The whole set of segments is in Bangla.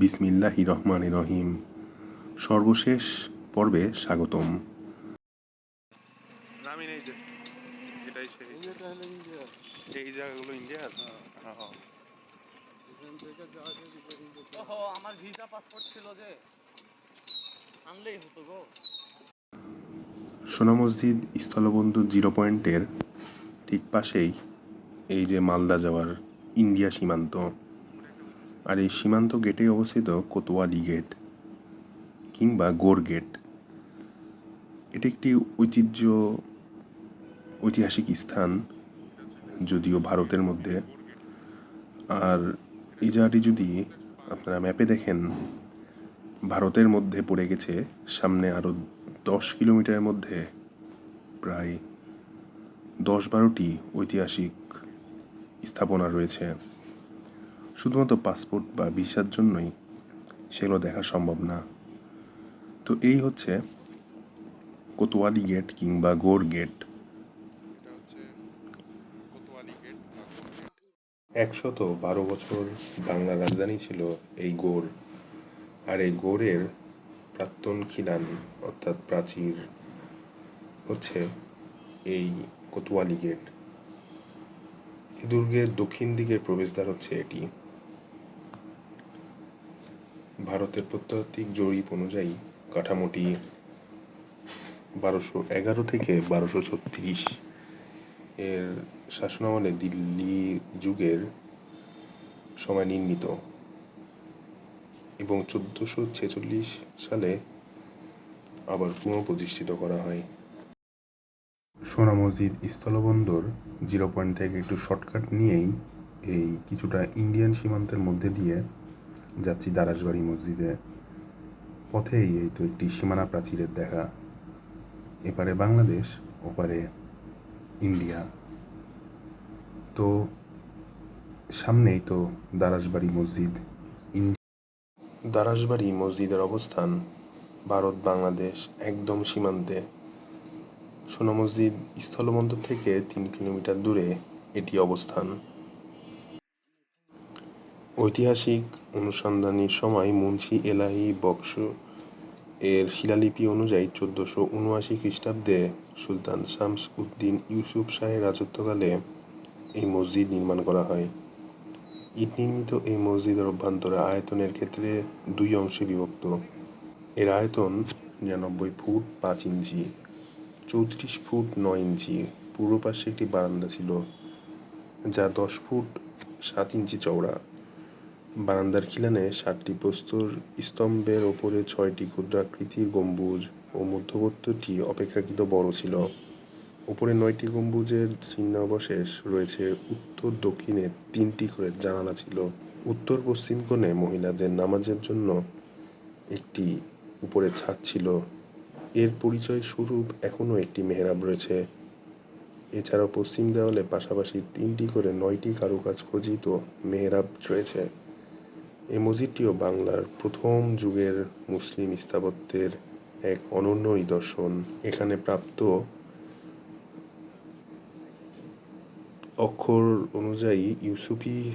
বিসমিল্লাহি রহমান রহিম সর্বশেষ পর্বে স্বাগতম। এই জায়গাগুলো ইন্ডিয়ার হ্যাঁ। হ্যাঁ। এখান থেকে যাওয়া যদি করি যেতে ওহো আমার ভিসা পাসপোর্ট ছিল যে। আনলেই হতো গো। সোনা মসজিদ স্থলবন্ধু জিরো পয়েন্টের ঠিক পাশেই এই যে মালদা যাওয়ার ইন্ডিয়া সীমান্ত। আর এই সীমান্ত গেটে অবস্থিত কোতোয়ালি গেট কিংবা গোর গেট। এটি একটি ঐতিহ্য, ঐতিহাসিক স্থান যদিও ভারতের মধ্যে। আর এই জায়গাটি যদি আপনারা ম্যাপে দেখেন, ভারতের মধ্যে পড়ে গেছে সামনে আরও দশ কিলোমিটারের মধ্যে প্রায় দশ বারোটি ঐতিহাসিক স্থাপনা রয়েছে। শুধুমাত্র পাসপোর্ট বা ভিসার জন্যই সেগুলো দেখা সম্ভব না। তো এই হচ্ছে কোতোয়ালি গেট কিংবা গোর গেট। একশত বারো বছর বাংলার রাজধানী ছিল এই গোর। আর এই গোরের প্রাক্তন খিলান অর্থাৎ প্রাচীর হচ্ছে এই কোতোয়ালি গেট। দুর্গের দক্ষিণ দিকের প্রবেশদ্বার হচ্ছে এটি। ভারতের প্রত্নতাত্ত্বিক জরিপ অনুযায়ী কাঠামোটি বারোশো এগারো থেকে বারোশো ছত্রিশ। এর শাসনামলে দিল্লি যুগের সময় নির্মিত এবং চোদ্দোশো ছেচল্লিশ সালে আবার পুনঃপ্রতিষ্ঠিত করা হয়। সোনা মসজিদ স্থলবন্দর জিরো পয়েন্ট থেকে একটু শর্টকাট নিয়েই এই কিছুটা ইন্ডিয়ান সীমান্তের মধ্যে দিয়ে যাচ্ছি দারাসবাড়ি মসজিদে পথেই এই তো একটি সীমানা প্রাচীরের দেখা। এপারে বাংলাদেশ, ওপারে ইন্ডিয়া। তো সামনেই তো দারাসবাড়ি মসজিদ দারাসবাড়ি মসজিদের অবস্থান ভারত, বাংলাদেশ একদম সীমান্তে। সোনা মসজিদ স্থলবন্দর থেকে তিন কিলোমিটার দূরে এটি অবস্থান। ঐতিহাসিক অনুসন্ধানের সময় মুন্সি এলাহি বক্স এর শিলালিপি অনুযায়ী চোদ্দোশো উনআশি খ্রিস্টাব্দে সুলতান শামস উদ্দিন ইউসুফ শাহের রাজত্বকালে এই মসজিদ নির্মাণ করা হয়। ইট নির্মিত এই মসজিদের অভ্যন্তরে আয়তনের ক্ষেত্রে দুই অংশে বিভক্ত। এর আয়তন নিরানব্বই ফুট পাঁচ ইঞ্চি, চৌত্রিশ ফুট নয় ইঞ্চি, পূর্ব পাশে একটি বারান্দা ছিল, যা দশ ফুট সাত ইঞ্চি চওড়া। বারান্দার খিলানে সাতটি প্রস্তর স্তম্ভের ওপরে ছয়টি ক্ষুদ্রাকৃতির গম্বুজ ও মধ্যবর্তীটি অপেক্ষাকৃত বড় ছিল। উপরে নয়টি গম্বুজের ছিন্নাবশেষ রয়েছে, উত্তর দক্ষিণে তিনটি করে জানালা ছিল। উত্তর পশ্চিম কোণে মহিলাদের নামাজের জন্য একটি উপরে ছাদ ছিল। এর পরিচয় স্বরূপ এখনও একটি মেহরাব রয়েছে। এছাড়াও পশ্চিম দেওয়ালে পাশাপাশি তিনটি করে নয়টি কারুকাজ খচিত মেহরাব রয়েছে। মসজিদটিও বাংলার প্রথম যুগের মুসলিম স্থাপত্যের এক অনন্য নিদর্শন। এখানে প্রাপ্ত অক্ষর অনুযায়ী ইউসুফি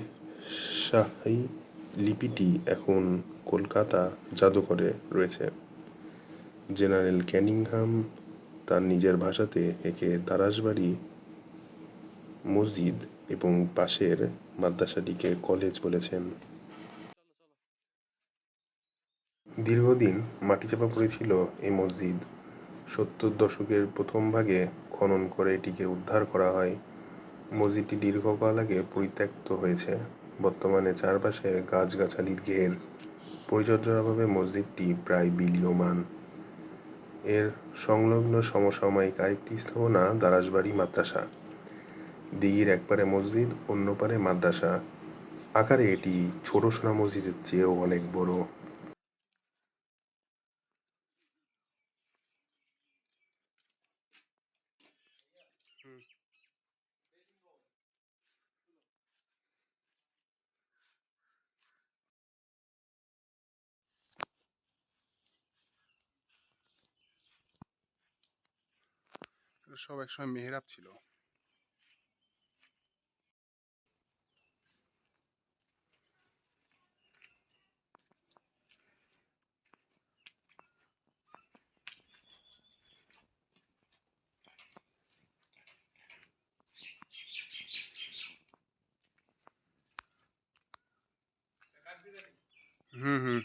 শাহী লিপিটি এখন কলকাতা জাদুঘরে রয়েছে। জেনারেল ক্যানিংহাম তার নিজের ভাষাতে একে দারাসবাড়ি মসজিদ এবং পাশের মাদ্রাসাটিকে কলেজ বলেছেন। দীর্ঘদিন মাটিচাপা পড়েছিল এই মসজিদ। সত্তর দশকের প্রথম ভাগে খনন করে এটিকে উদ্ধার করা হয়। মসজিদটি দীর্ঘকাল আগে পরিত্যক্ত হয়েছে। বর্তমানে চারপাশে গাছগাছালির ঘের। পরিচর্যার অভাবে মসজিদটি প্রায় বিলীয়মান। এর সংলগ্ন সমসাময়িক আরেকটি স্থাপনা দারাসবাড়ি মাদ্রাসা। দিঘির একপারে মসজিদ অন্য পারে মাদ্রাসা। আকারে এটি ছোট সোনা মসজিদের চেয়েও অনেক বড়। সব একসময় মেহরাব ছিল। হুম হুম।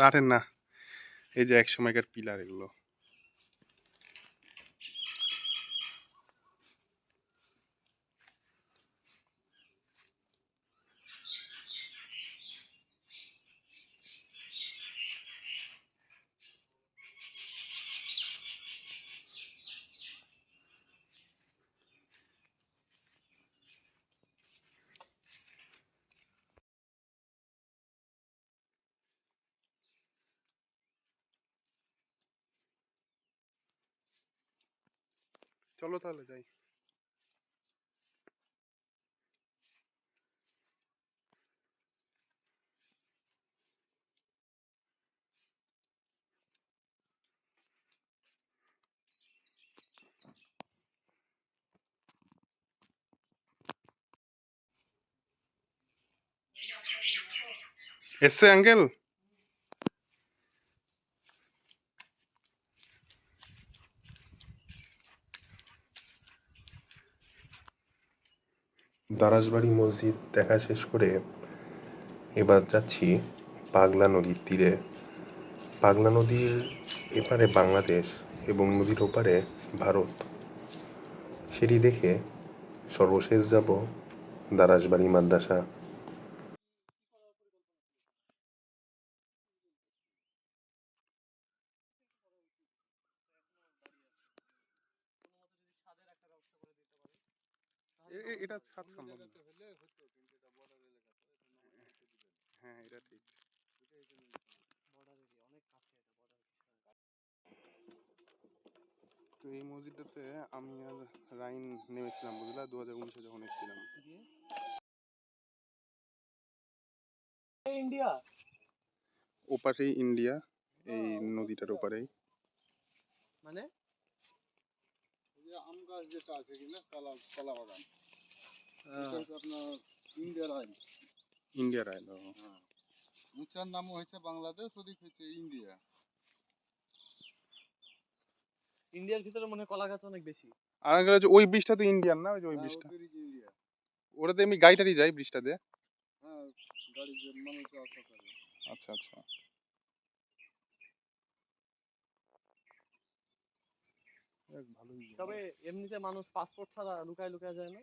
আরে না এই যে এক সময়কার পিলার এগুলো। চলো তাহলে যাই। এসছে আঙ্কেল দারাজবাড়ি মসজিদ দেখা শেষ করে এবার যাচ্ছি পাগলা নদীর তীরে। পাগলা নদীর এপারে বাংলাদেশ এবং নদীর ওপারে ভারত। সেটি দেখে সর্বশেষ যাব দারাজবাড়ি মাদ্রাসা। এটা ছাদ সম্ভব না। হ্যাঁ এটা ঠিক। তো এই মসজিদটাতে আমি আর রাইন নেমেছিলাম বুঝলা? দু হাজার উনিশে যখন এসেছিলাম। ইন্ডিয়া! ওপাশেই ইন্ডিয়া এই নদীটার ওপারেই। মানে? আম গাছ যেটা আছে কিনা কলা কলা বাগান। আপনার ইন্ডিয়ার আইন। ইন্ডিয়ার আইল হ্যাঁ। উঁচার নাম হয়েছে বাংলাদেশ ওদিক হচ্ছে ইন্ডিয়া। ইন্ডিয়ার ভিতরে মনে হয় কলা গাছ অনেক বেশি। আর গেলে যে ওই তো ইন্ডিয়ান না ওই যে ওই হ্যাঁ, এমনি যায় ব্রিজটাতে হ্যাঁ গাড়ি যে মানুষ আসা করে। আচ্ছা আচ্ছা। তবে এমনিতে মানুষ পাসপোর্ট ছাড়া লুকায় লুকায় যায় না?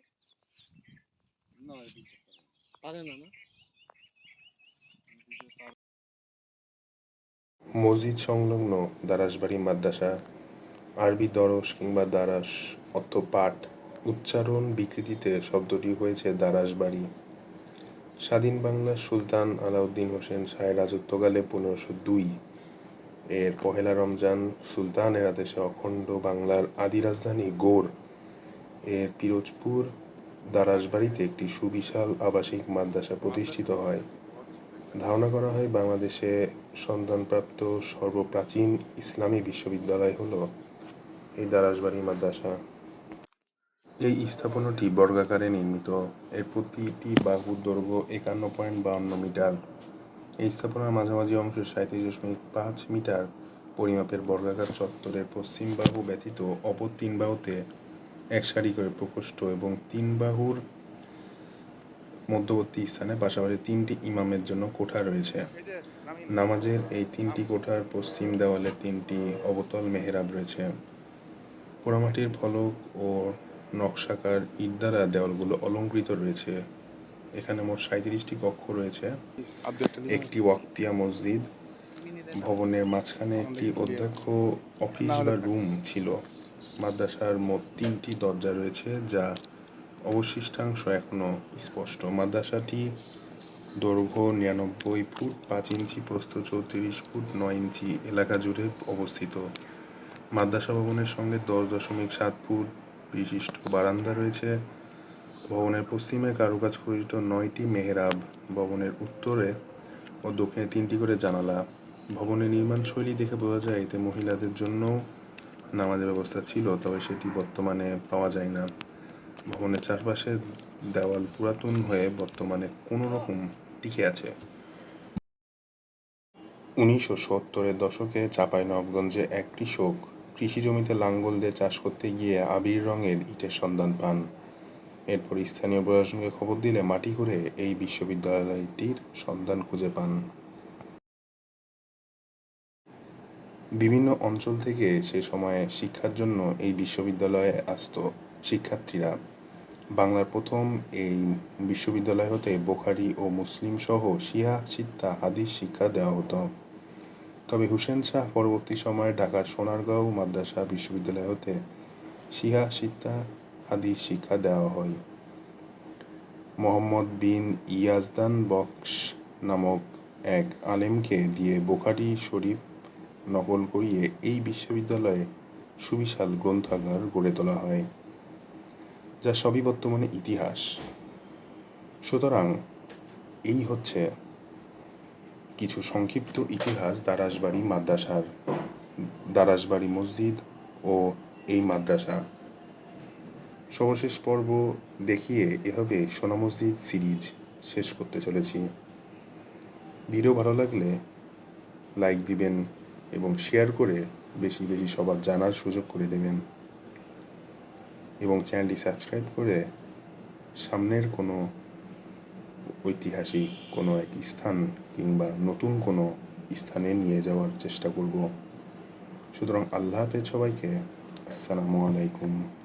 মসজিদ সংলগ্ন দারাসবাড়ি মাদ্রাসা, আরবি দরস কিংবা দারাস অর্থ পাঠ উচ্চারণ বিকৃতিতে শব্দটি হয়েছে দারাসবাড়ি স্বাধীন বাংলার সুলতান আলাউদ্দিন হোসেন শাহের রাজত্বকালে পনেরোশো দুই এর পহেলা রমজান সুলতানের আদেশে অখণ্ড বাংলার আদি রাজধানী গোর, এর পিরোজপুর দারাসবাড়িতে একটি সুবিশাল আবাসিক মাদ্রাসা প্রতিষ্ঠিত হয়। ধারণা করা হয়, বাংলাদেশে সন্ধানপ্রাপ্ত সর্বপ্রাচীন ইসলামী বিশ্ববিদ্যালয় হল এই দারাসবাড়ি মাদ্রাসা। এই স্থাপনাটি বর্গাকারে নির্মিত। এর প্রতিটি বাহুর দৈর্ঘ্য একান্ন পয়েন্ট বাউন্ন মিটার। এই স্থাপনার মাঝামাঝি অংশ সাঁত্রিশ দশমিক পাঁচ মিটার। পরিমাপের বর্গাকার চত্বরের পশ্চিম বাহু ব্যতীত অপর তিন বাহুতে এক সারি করে প্রকোষ্ঠ এবং তিন বাহুর মধ্যবর্তী স্থানে পাশাপাশি তিনটি ইমামের জন্য কোঠা রয়েছে। নামাজের এই তিনটি কোঠার পশ্চিম দেওয়ালে তিনটি অবতল মেহরাব রয়েছে। পোড়ামাটির ফলক ও নকশাকার ইট দ্বারা দেওয়ালগুলো অলঙ্কৃত রয়েছে। এখানে মোট সাঁত্রিশটি কক্ষ রয়েছে। একটি ওয়াক্তিয়া মসজিদ। ভবনের মাঝখানে একটি অধ্যক্ষ, অফিস বা রুম ছিল। মাদ্রাসার মোট তিনটি দরজা রয়েছে, যা অবশিষ্টাংশ এখনও স্পষ্ট। মাদ্রাসাটি দৈর্ঘ্য নিরানব্বই ফুট, পাঁচ ইঞ্চি, প্রস্থ চৌত্রিশ ফুট, নয় ইঞ্চি এলাকা জুড়ে অবস্থিত। মাদ্রাসা ভবনের সঙ্গে দশ দশমিক সাত ফুট বিশিষ্ট বারান্দা রয়েছে। ভবনের পশ্চিমে কারুকাজ খচিত নয়টি মেহরাব। ভবনের উত্তরে ও দক্ষিণে তিনটি করে জানালা। ভবনের নির্মাণ শৈলী দেখে বোঝা যায়, এতে মহিলাদের জন্য নামাজের ব্যবস্থা ছিল, তবে সেটি বর্তমানে পাওয়া যায় না। ভবনের চারপাশে দেওয়াল পুরাতন হয়ে বর্তমানে কোনো রকম টিকে আছে। উনিশশো সত্তরের দশকে চাপাই নবগঞ্জে এক কৃষক কৃষি জমিতে লাঙ্গল দিয়ে চাষ করতে গিয়ে আবির রঙের ইটের সন্ধান পান। এরপর স্থানীয় প্রশাসনকে খবর দিলে মাটি করে এই বিশ্ববিদ্যালয়টির সন্ধান খুঁজে পান। বিভিন্ন অঞ্চল থেকে সে সময়ে শিক্ষার জন্য এই বিশ্ববিদ্যালয়ে আসত শিক্ষার্থীরা। বাংলার প্রথম এই বিশ্ববিদ্যালয় হতে বোখারি ও মুসলিম সহ শিয়া, সিত্তা, হাদিস শিক্ষা দেওয়া হতো। তবে হুসেন শাহ পরবর্তী সময়ে ঢাকার সোনারগাঁও মাদ্রাসা বিশ্ববিদ্যালয় হতে শিয়া, সিত্তা, হাদিস শিক্ষা দেওয়া হয়। মোহাম্মদ বিন ইয়াজদান বক্স নামক এক আলেমকে দিয়ে বোখারি শরীফ নকল করিয়ে এই বিশ্ববিদ্যালয়ে সুবিশাল গ্রন্থাগার গড়ে তোলা হয়, যা সবই বর্তমানে ইতিহাস। সুতরাং এই হচ্ছে কিছু সংক্ষিপ্ত ইতিহাস দারাসবাড়ি মাদ্রাসার দারাসবাড়ি মসজিদ ও এই মাদ্রাসা। সর্বশেষ পর্ব দেখিয়ে এভাবে সোনা মসজিদ সিরিজ শেষ করতে চলেছি। ভিডিও ভালো লাগলে লাইক দিবেন এবং শেয়ার করে বেশি বেশি সবার জানার সুযোগ করে দেবেন। এবং চ্যানেলটি সাবস্ক্রাইব করে সামনের কোনো ঐতিহাসিক কোনো এক স্থান কিংবা নতুন কোনো স্থানে নিয়ে যাওয়ার চেষ্টা করব। সুতরাং আল্লাহ হাফেজ সবাইকে, আসসালামু আলাইকুম।